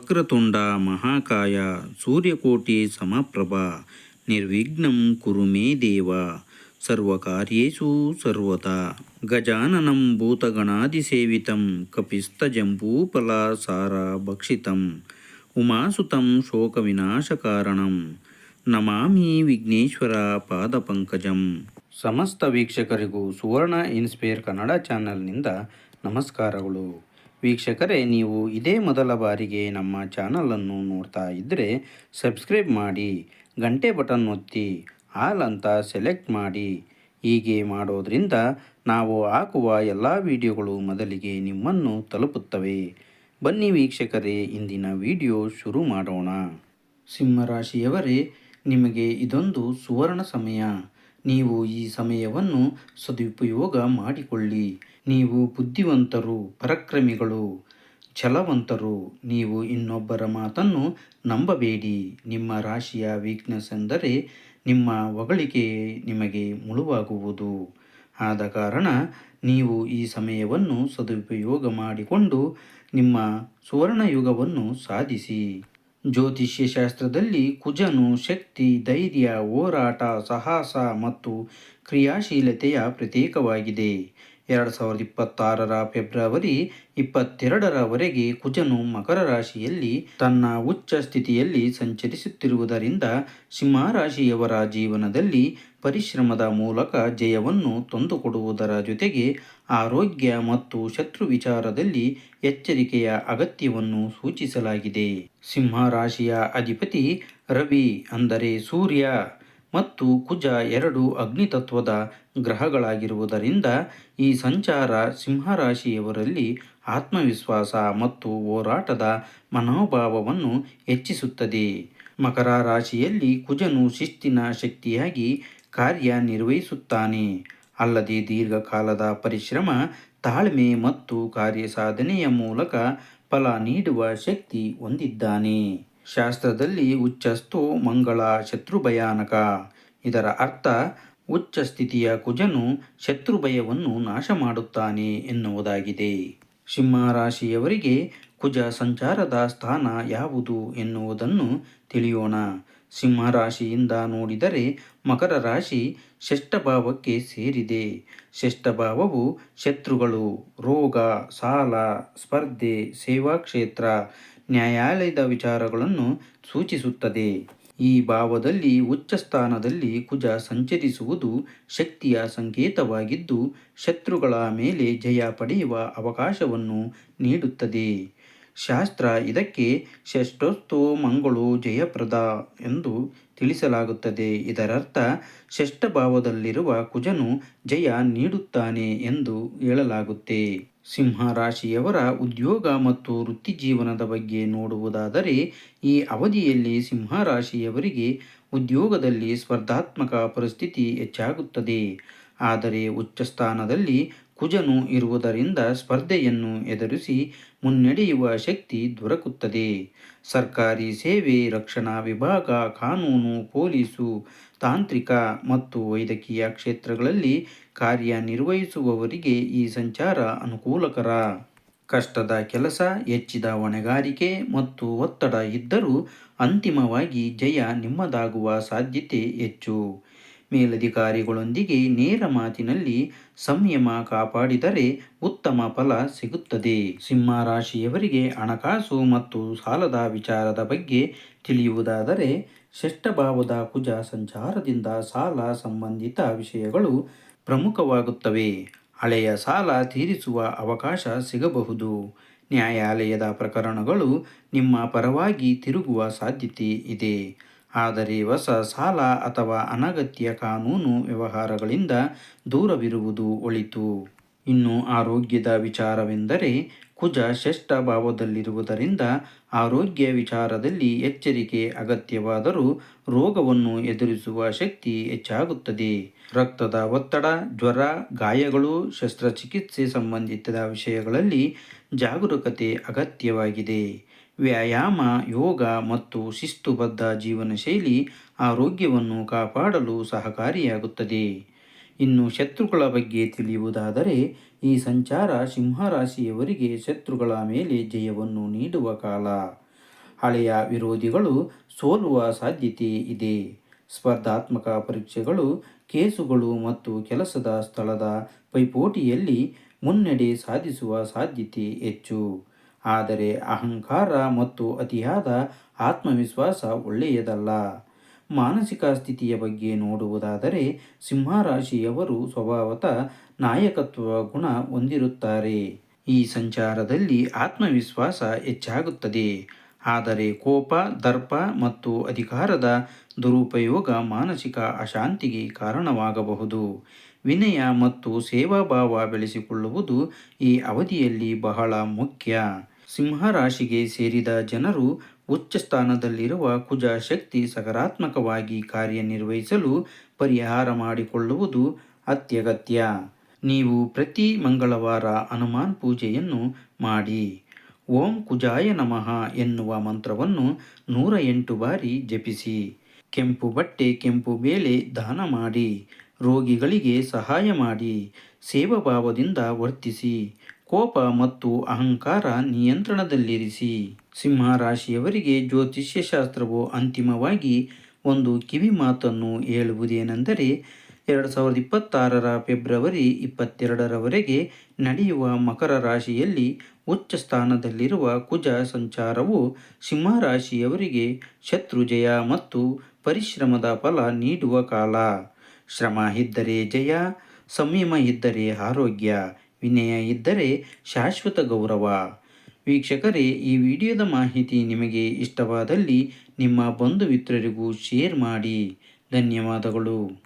ವಕ್ರತುಂಡ ಮಹಾಕಾಯ ಸೂರ್ಯಕೋಟಿ ಸಮಪ್ರಭ ನಿರ್ವಿಘ್ನಂ ಕುರು ಮೇ ದೇವ ಸರ್ವಕಾರ್ಯೇಷು ಸರ್ವತಾ ಗಜಾನನಂ ಭೂತಗಣಾದಿಸೇವಿತಂ ಕಪಿಸ್ತಜಂಬೂಫಲಸಾರ ಭಕ್ಷಿತಂ ಉಮಾಸುತಂ ಶೋಕವಿನಾಶಕಾರಣಂ ನಮಾಮಿ ವಿಘ್ನೇಶ್ವರ ಪಾದಪಂಕಜಂ ಸಮಸ್ತ ವೀಕ್ಷಕರಿಗೂ ಸುವರ್ಣ ಇನ್ಸ್ಪೈರ್ ಕನ್ನಡ ಚಾನಲ್ನಿಂದ ನಮಸ್ಕಾರಗಳು ವೀಕ್ಷಕರೇ, ನೀವು ಇದೇ ಮೊದಲ ಬಾರಿಗೆ ನಮ್ಮ ಚಾನಲನ್ನು ನೋಡ್ತಾ ಇದ್ದರೆ ಸಬ್ಸ್ಕ್ರೈಬ್ ಮಾಡಿ, ಗಂಟೆ ಬಟನ್ ಒತ್ತಿ, ಆಲ್ ಅಂತ ಸೆಲೆಕ್ಟ್ ಮಾಡಿ. ಹೀಗೆ ಮಾಡೋದರಿಂದ ನಾವು ಹಾಕುವ ಎಲ್ಲ ವಿಡಿಯೋಗಳು ಮೊದಲಿಗೆ ನಿಮ್ಮನ್ನು ತಲುಪುತ್ತವೆ. ಬನ್ನಿ ವೀಕ್ಷಕರೇ, ಇಂದಿನ ವಿಡಿಯೋ ಶುರು ಮಾಡೋಣ. ಸಿಂಹರಾಶಿಯವರೇ, ನಿಮಗೆ ಇದೊಂದು ಸುವರ್ಣ ಸಮಯ. ನೀವು ಈ ಸಮಯವನ್ನು ಸದುಪಯೋಗ ಮಾಡಿಕೊಳ್ಳಿ. ನೀವು ಬುದ್ಧಿವಂತರು, ಪರಾಕ್ರಮಿಗಳು, ಛಲವಂತರು. ನೀವು ಇನ್ನೊಬ್ಬರ ಮಾತನ್ನು ನಂಬಬೇಡಿ. ನಿಮ್ಮ ರಾಶಿಯ ವೀಕ್ನೆಸ್ ಎಂದರೆ ನಿಮ್ಮ ಹೊಗಳಿಕೆ ನಿಮಗೆ ಮುಳುವಾಗುವುದು. ಆದ ಕಾರಣ ನೀವು ಈ ಸಮಯವನ್ನು ಸದುಪಯೋಗ ಮಾಡಿಕೊಂಡು ನಿಮ್ಮ ಸುವರ್ಣಯುಗವನ್ನು ಸಾಧಿಸಿ. ಜ್ಯೋತಿಷ್ಯ ಶಾಸ್ತ್ರದಲ್ಲಿ ಕುಜನು ಶಕ್ತಿ ಧೈರ್ಯ ಹೋರಾಟ ಸಾಹಸ ಮತ್ತು ಕ್ರಿಯಾಶೀಲತೆಯ ಪ್ರತೀಕವಾಗಿದೆ. ಎರಡು ಸಾವಿರದ ಇಪ್ಪತ್ತಾರರ ಫೆಬ್ರವರಿ ಇಪ್ಪತ್ತೆರಡರವರೆಗೆ ಕುಜನು ಮಕರ ರಾಶಿಯಲ್ಲಿ ತನ್ನ ಉಚ್ಚ ಸ್ಥಿತಿಯಲ್ಲಿ ಸಂಚರಿಸುತ್ತಿರುವುದರಿಂದ ಸಿಂಹರಾಶಿಯವರ ಜೀವನದಲ್ಲಿ ಪರಿಶ್ರಮದ ಮೂಲಕ ಜಯವನ್ನು ತಂದುಕೊಡುವುದರ ಜೊತೆಗೆ ಆರೋಗ್ಯ ಮತ್ತು ಶತ್ರು ವಿಚಾರದಲ್ಲಿ ಎಚ್ಚರಿಕೆಯ ಅಗತ್ಯವನ್ನು ಸೂಚಿಸಲಾಗಿದೆ. ಸಿಂಹ ರಾಶಿಯ ಅಧಿಪತಿ ರವಿ ಅಂದರೆ ಸೂರ್ಯ ಮತ್ತು ಕುಜ ಎರಡು ಅಗ್ನಿತತ್ವದ ಗ್ರಹಗಳಾಗಿರುವುದರಿಂದ ಈ ಸಂಚಾರ ಸಿಂಹರಾಶಿಯವರಲ್ಲಿ ಆತ್ಮವಿಶ್ವಾಸ ಮತ್ತು ಹೋರಾಟದ ಮನೋಭಾವವನ್ನು ಹೆಚ್ಚಿಸುತ್ತದೆ. ಮಕರ ರಾಶಿಯಲ್ಲಿ ಕುಜನು ಶಿಸ್ತಿನ ಶಕ್ತಿಯಾಗಿ ಕಾರ್ಯನಿರ್ವಹಿಸುತ್ತಾನೆ. ಅಲ್ಲದೆ ದೀರ್ಘಕಾಲದ ಪರಿಶ್ರಮ, ತಾಳ್ಮೆ ಮತ್ತು ಕಾರ್ಯಸಾಧನೆಯ ಮೂಲಕ ಫಲ ನೀಡುವ ಶಕ್ತಿ ಹೊಂದಿದ್ದಾನೆ. ಶಾಸ್ತ್ರದಲ್ಲಿ ಉಚ್ಚಸ್ತು ಮಂಗಳ ಶತ್ರು ಭಯಾನಕ ಇದರ ಅರ್ಥ ಉಚ್ಚ ಸ್ಥಿತಿಯ ಕುಜನು ಶತ್ರು ಭಯವನ್ನು ನಾಶ ಮಾಡುತ್ತಾನೆ ಎನ್ನುವುದಾಗಿದೆ. ಸಿಂಹರಾಶಿಯವರಿಗೆ ಕುಜ ಸಂಚಾರದ ಸ್ಥಾನ ಯಾವುದು ಎನ್ನುವುದನ್ನು ತಿಳಿಯೋಣ. ಸಿಂಹರಾಶಿಯಿಂದ ನೋಡಿದರೆ ಮಕರ ರಾಶಿ ಷಷ್ಠಭಾವಕ್ಕೆ ಸೇರಿದೆ. ಷಷ್ಠಭಾವವು ಶತ್ರುಗಳು, ರೋಗ, ಸಾಲ, ಸ್ಪರ್ಧೆ, ಸೇವಾ ಕ್ಷೇತ್ರ, ನ್ಯಾಯಾಲಯದ ವಿಚಾರಗಳನ್ನು ಸೂಚಿಸುತ್ತದೆ. ಈ ಭಾವದಲ್ಲಿ ಉಚ್ಚ ಸ್ಥಾನದಲ್ಲಿ ಕುಜ ಸಂಚರಿಸುವುದು ಶಕ್ತಿಯ ಸಂಕೇತವಾಗಿದ್ದು, ಶತ್ರುಗಳ ಮೇಲೆ ಜಯ ಪಡೆಯುವ ಅವಕಾಶವನ್ನು ನೀಡುತ್ತದೆ. ಶಾಸ್ತ್ರ ಇದಕ್ಕೆ ಷಷ್ಠೋಸ್ತೋ ಮಂಗಳು ಜಯಪ್ರದ ಎಂದು ತಿಳಿಸಲಾಗುತ್ತದೆ. ಇದರರ್ಥ, ಷಷ್ಠ ಭಾವದಲ್ಲಿರುವ ಕುಜನು ಜಯ ನೀಡುತ್ತಾನೆ ಎಂದು ಹೇಳಲಾಗುತ್ತೆ. ಸಿಂಹ ರಾಶಿಯವರ ಉದ್ಯೋಗ ಮತ್ತು ವೃತ್ತಿ ಜೀವನದ ಬಗ್ಗೆ ನೋಡುವುದಾದರೆ, ಈ ಅವಧಿಯಲ್ಲಿ ಸಿಂಹ ರಾಶಿಯವರಿಗೆ ಉದ್ಯೋಗದಲ್ಲಿ ಸ್ಪರ್ಧಾತ್ಮಕ ಪರಿಸ್ಥಿತಿ ಹೆಚ್ಚಾಗುತ್ತದೆ. ಆದರೆ ಉಚ್ಚ ಸ್ಥಾನದಲ್ಲಿ ಕುಜನು ಇರುವುದರಿಂದ ಸ್ಪರ್ಧೆಯನ್ನು ಎದುರಿಸಿ ಮುನ್ನಡೆಯುವ ಶಕ್ತಿ ದೊರಕುತ್ತದೆ. ಸರ್ಕಾರಿ ಸೇವೆ, ರಕ್ಷಣಾ ವಿಭಾಗ, ಕಾನೂನು, ಪೊಲೀಸು, ತಾಂತ್ರಿಕ ಮತ್ತು ವೈದ್ಯಕೀಯ ಕ್ಷೇತ್ರಗಳಲ್ಲಿ ಕಾರ್ಯನಿರ್ವಹಿಸುವವರಿಗೆ ಈ ಸಂಚಾರ ಅನುಕೂಲಕರ. ಕಷ್ಟದ ಕೆಲಸ, ಹೆಚ್ಚಿದ ಹೊಣೆಗಾರಿಕೆ ಮತ್ತು ಒತ್ತಡ ಇದ್ದರೂ ಅಂತಿಮವಾಗಿ ಜಯ ನಿಮ್ಮದಾಗುವ ಸಾಧ್ಯತೆ ಹೆಚ್ಚು. ಮೇಲಧಿಕಾರಿಗಳೊಂದಿಗೆ ನೇರ ಮಾತಿನಲ್ಲಿ ಸಂಯಮ ಕಾಪಾಡಿದರೆ ಉತ್ತಮ ಫಲ ಸಿಗುತ್ತದೆ. ಸಿಂಹ ರಾಶಿಯವರಿಗೆ ಹಣಕಾಸು ಮತ್ತು ಸಾಲದ ವಿಚಾರದ ಬಗ್ಗೆ ತಿಳಿಯುವುದಾದರೆ ಷಷ್ಠಭಾವದ ಕುಜ ಸಂಚಾರದಿಂದ ಸಾಲ ಸಂಬಂಧಿತ ವಿಷಯಗಳು ಪ್ರಮುಖವಾಗುತ್ತವೆ. ಹಳೆಯ ಸಾಲ ತೀರಿಸುವ ಅವಕಾಶ ಸಿಗಬಹುದು. ನ್ಯಾಯಾಲಯದ ಪ್ರಕರಣಗಳು ನಿಮ್ಮ ಪರವಾಗಿ ತಿರುಗುವ ಸಾಧ್ಯತೆ ಇದೆ. ಆದರೆ ಹೊಸ ಸಾಲ ಅಥವಾ ಅನಗತ್ಯ ಕಾನೂನು ವ್ಯವಹಾರಗಳಿಂದ ದೂರವಿರುವುದು ಒಳಿತು. ಇನ್ನು ಆರೋಗ್ಯದ ವಿಚಾರವೆಂದರೆ ಕುಜ ಷಷ್ಠ ಭಾವದಲ್ಲಿರುವುದರಿಂದ ಆರೋಗ್ಯ ವಿಚಾರದಲ್ಲಿ ಎಚ್ಚರಿಕೆ ಅಗತ್ಯವಾದರೂ ರೋಗವನ್ನು ಎದುರಿಸುವ ಶಕ್ತಿ ಹೆಚ್ಚಾಗುತ್ತದೆ. ರಕ್ತದ ಒತ್ತಡ, ಜ್ವರ, ಗಾಯಗಳು, ಶಸ್ತ್ರಚಿಕಿತ್ಸೆ ಸಂಬಂಧಿತ ವಿಷಯಗಳಲ್ಲಿ ಜಾಗರೂಕತೆ ಅಗತ್ಯವಾಗಿದೆ. ವ್ಯಾಯಾಮ, ಯೋಗ ಮತ್ತು ಶಿಸ್ತುಬದ್ಧ ಜೀವನ ಶೈಲಿ ಆರೋಗ್ಯವನ್ನು ಕಾಪಾಡಲು ಸಹಕಾರಿಯಾಗುತ್ತದೆ. ಇನ್ನು ಶತ್ರುಗಳ ಬಗ್ಗೆ ತಿಳಿಯುವುದಾದರೆ, ಈ ಸಂಚಾರ ಸಿಂಹರಾಶಿಯವರಿಗೆ ಶತ್ರುಗಳ ಮೇಲೆ ಜಯವನ್ನು ನೀಡುವ ಕಾಲ. ಹಳೆಯ ವಿರೋಧಿಗಳು ಸೋಲುವ ಸಾಧ್ಯತೆ ಇದೆ. ಸ್ಪರ್ಧಾತ್ಮಕ ಪರೀಕ್ಷೆಗಳು, ಕೇಸುಗಳು ಮತ್ತು ಕೆಲಸದ ಸ್ಥಳದ ಪೈಪೋಟಿಯಲ್ಲಿ ಮುನ್ನಡೆ ಸಾಧಿಸುವ ಸಾಧ್ಯತೆ ಹೆಚ್ಚು. ಆದರೆ ಅಹಂಕಾರ ಮತ್ತು ಅತಿಯಾದ ಆತ್ಮವಿಶ್ವಾಸ ಒಳ್ಳೆಯದಲ್ಲ. ಮಾನಸಿಕ ಸ್ಥಿತಿಯ ಬಗ್ಗೆ ನೋಡುವುದಾದರೆ ಸಿಂಹರಾಶಿಯವರು ಸ್ವಭಾವತ ನಾಯಕತ್ವ ಗುಣ ಹೊಂದಿರುತ್ತಾರೆ. ಈ ಸಂಚಾರದಲ್ಲಿ ಆತ್ಮವಿಶ್ವಾಸ ಹೆಚ್ಚಾಗುತ್ತದೆ. ಆದರೆ ಕೋಪ, ದರ್ಪ ಮತ್ತು ಅಧಿಕಾರದ ದುರುಪಯೋಗ ಮಾನಸಿಕ ಅಶಾಂತಿಗೆ ಕಾರಣವಾಗಬಹುದು. ವಿನಯ ಮತ್ತು ಸೇವಾಭಾವ ಬೆಳೆಸಿಕೊಳ್ಳುವುದು ಈ ಅವಧಿಯಲ್ಲಿ ಬಹಳ ಮುಖ್ಯ. ಸಿಂಹರಾಶಿಗೆ ಸೇರಿದ ಜನರು ಉಚ್ಚ ಸ್ಥಾನದಲ್ಲಿರುವ ಕುಜ ಶಕ್ತಿ ಸಕಾರಾತ್ಮಕವಾಗಿ ಕಾರ್ಯನಿರ್ವಹಿಸಲು ಪರಿಹಾರ ಮಾಡಿಕೊಳ್ಳುವುದು ಅತ್ಯಗತ್ಯ. ನೀವು ಪ್ರತಿ ಮಂಗಳವಾರ ಹನುಮಾನ್ ಪೂಜೆಯನ್ನು ಮಾಡಿ. ಓಂ ಕುಜಾಯ ನಮಃ ಎನ್ನುವ ಮಂತ್ರವನ್ನು ನೂರ ಎಂಟು ಬಾರಿ ಜಪಿಸಿ. ಕೆಂಪು ಬಟ್ಟೆ, ಕೆಂಪು ಬೇಳೆ ದಾನ ಮಾಡಿ. ರೋಗಿಗಳಿಗೆ ಸಹಾಯ ಮಾಡಿ. ಸೇವಾಭಾವದಿಂದ ವರ್ತಿಸಿ. ಕೋಪ ಮತ್ತು ಅಹಂಕಾರ ನಿಯಂತ್ರಣದಲ್ಲಿರಿಸಿ. ಸಿಂಹ ರಾಶಿಯವರಿಗೆ ಜ್ಯೋತಿಷ್ಯ ಶಾಸ್ತ್ರವು ಅಂತಿಮವಾಗಿ ಒಂದು ಕಿವಿ ಮಾತನ್ನು ಹೇಳುವುದೇನೆಂದರೆ, ಎರಡು ಸಾವಿರದ ಇಪ್ಪತ್ತಾರರ ಫೆಬ್ರವರಿ ಇಪ್ಪತ್ತೆರಡರವರೆಗೆ ನಡೆಯುವ ಮಕರ ರಾಶಿಯಲ್ಲಿ ಉಚ್ಚ ಸ್ಥಾನದಲ್ಲಿರುವ ಕುಜ ಸಂಚಾರವು ಸಿಂಹ ರಾಶಿಯವರಿಗೆ ಶತ್ರು ಜಯ ಮತ್ತು ಪರಿಶ್ರಮದ ಫಲ ನೀಡುವ ಕಾಲ. ಶ್ರಮ ಇದ್ದರೆ ಜಯ, ಸಂಯಮ ಇದ್ದರೆ ಆರೋಗ್ಯ. ವಿನಯ ಇದ್ದರೆ ಶಾಶ್ವತ ಗೌರವ. ವೀಕ್ಷಕರೇ, ಈ ವಿಡಿಯೋದ ಮಾಹಿತಿ ನಿಮಗೆ ಇಷ್ಟವಾದಲ್ಲಿ ನಿಮ್ಮ ಬಂಧು ಮಿತ್ರರಿಗೂ ಶೇರ್ ಮಾಡಿ. ಧನ್ಯವಾದಗಳು.